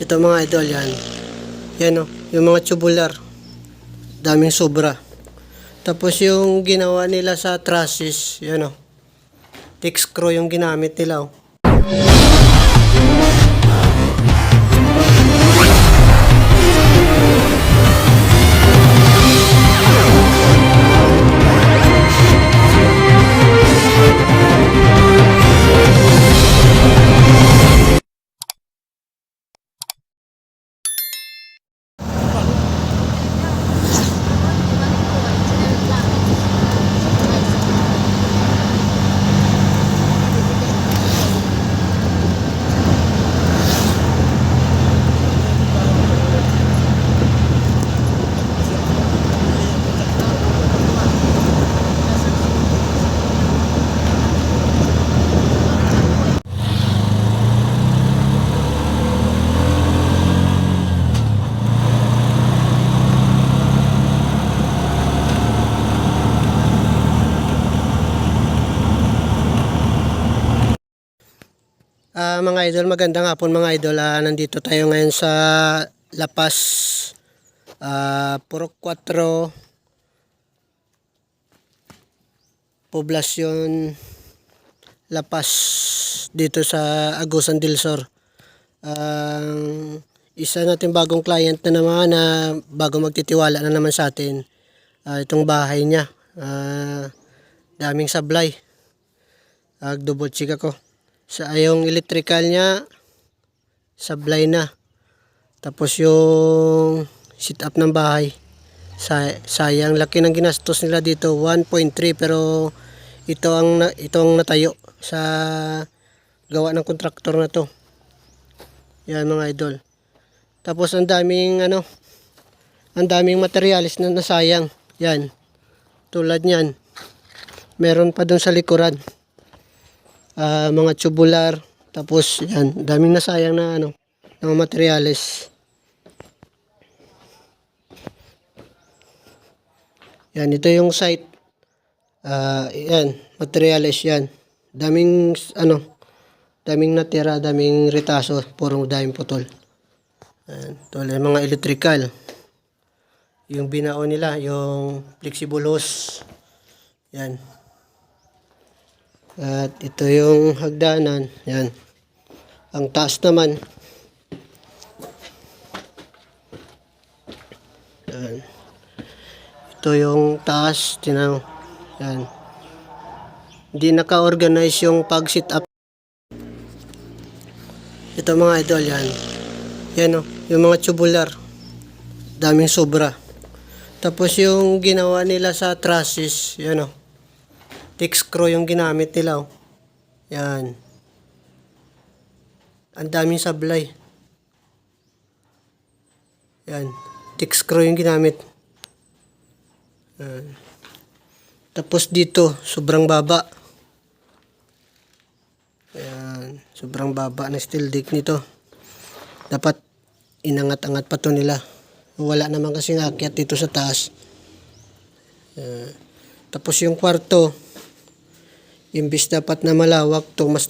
Ito mga idol yan. Yan o, yung mga tubular. Daming sobra. Tapos yung ginawa nila sa trusses, yan o. Thick screw yung ginamit nila oh. o. Ah, mga idol, magandang hapon mga idol. Ah, nandito tayo ngayon sa La Paz, ah, Purok 4, Poblacion La Paz, dito sa Agusan del Sur. Ang isa natin bagong client na naman na bago magtitiwala na naman sa atin. Ah, itong bahay niya. Ah, daming sablay. Ag-double check ako. Sa yung electrical niya, sablay na. Tapos yung sit up ng bahay. Sa, sayang laki ng ginastos nila dito 1.3 pero ito ang ito ang natayo sa gawa ng kontraktor na to. Yan mga idol. Tapos ang daming ano ang daming materialis na nasayang. Yan. Tulad niyan. Meron pa doon sa likuran ah, mga tubular, tapos yan, daming nasayang na ano, mga materyales. Yan, ito yung site. Ah, yan, materyales yan. Daming ano, daming natira, daming ritaso, purong daming putol. Yan, tulad mga electrical. Yung binao nila, yung flexible hose. Yan. At ito yung hagdanan. Yan. Ang taas naman. Yan. Ito yung taas. Tinaw. Yan. Hindi naka-organize yung pag-sit up. Ito mga idol yan. Yan o. Yung mga tubular. Daming sobra. Tapos yung ginawa nila sa trusses. Yan o thick screw yung ginamit nila. Oh. Yan. Ang daming sablay. Yan. Thick screw yung ginamit. Yan. Tapos dito, sobrang baba. Yan. Sobrang baba na steel dick nito. Dapat inangat-angat pa to nila. Wala naman kasi akyat dito sa taas. Yan. Tapos yung kwarto, imbis dapat na malawak to mas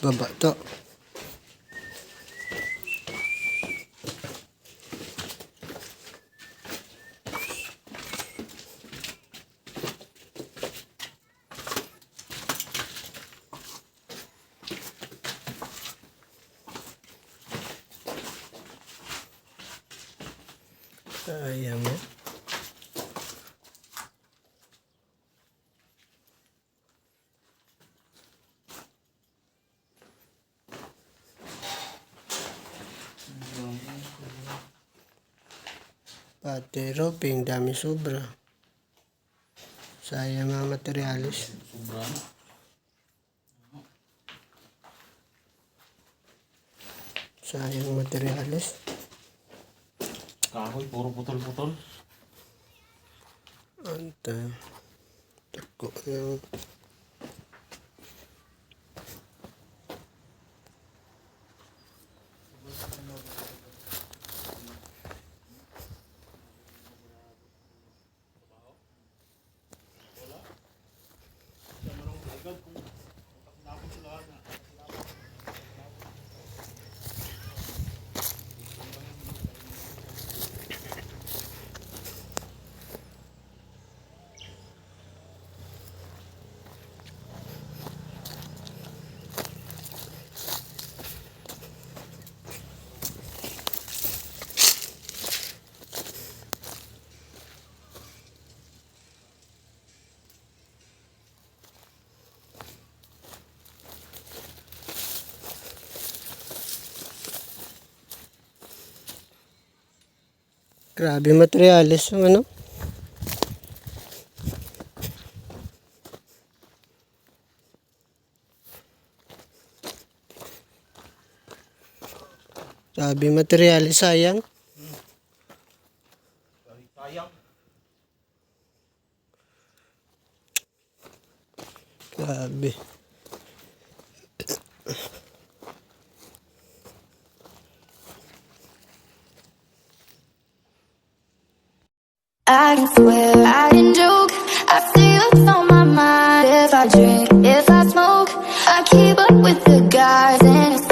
不白的。哎呀妈 Pati roping, dami sobra. Sayang mga materialis. Sobra. Sayang materialis. Kahoy, puro putol-putol. Anta. Tako yung... Grabe materialis yung ano. Grabe materialis sayang. Sayang. Grabe. I can swear, I can joke. I see what's on my mind. If I drink, if I smoke, I keep up with the guys. And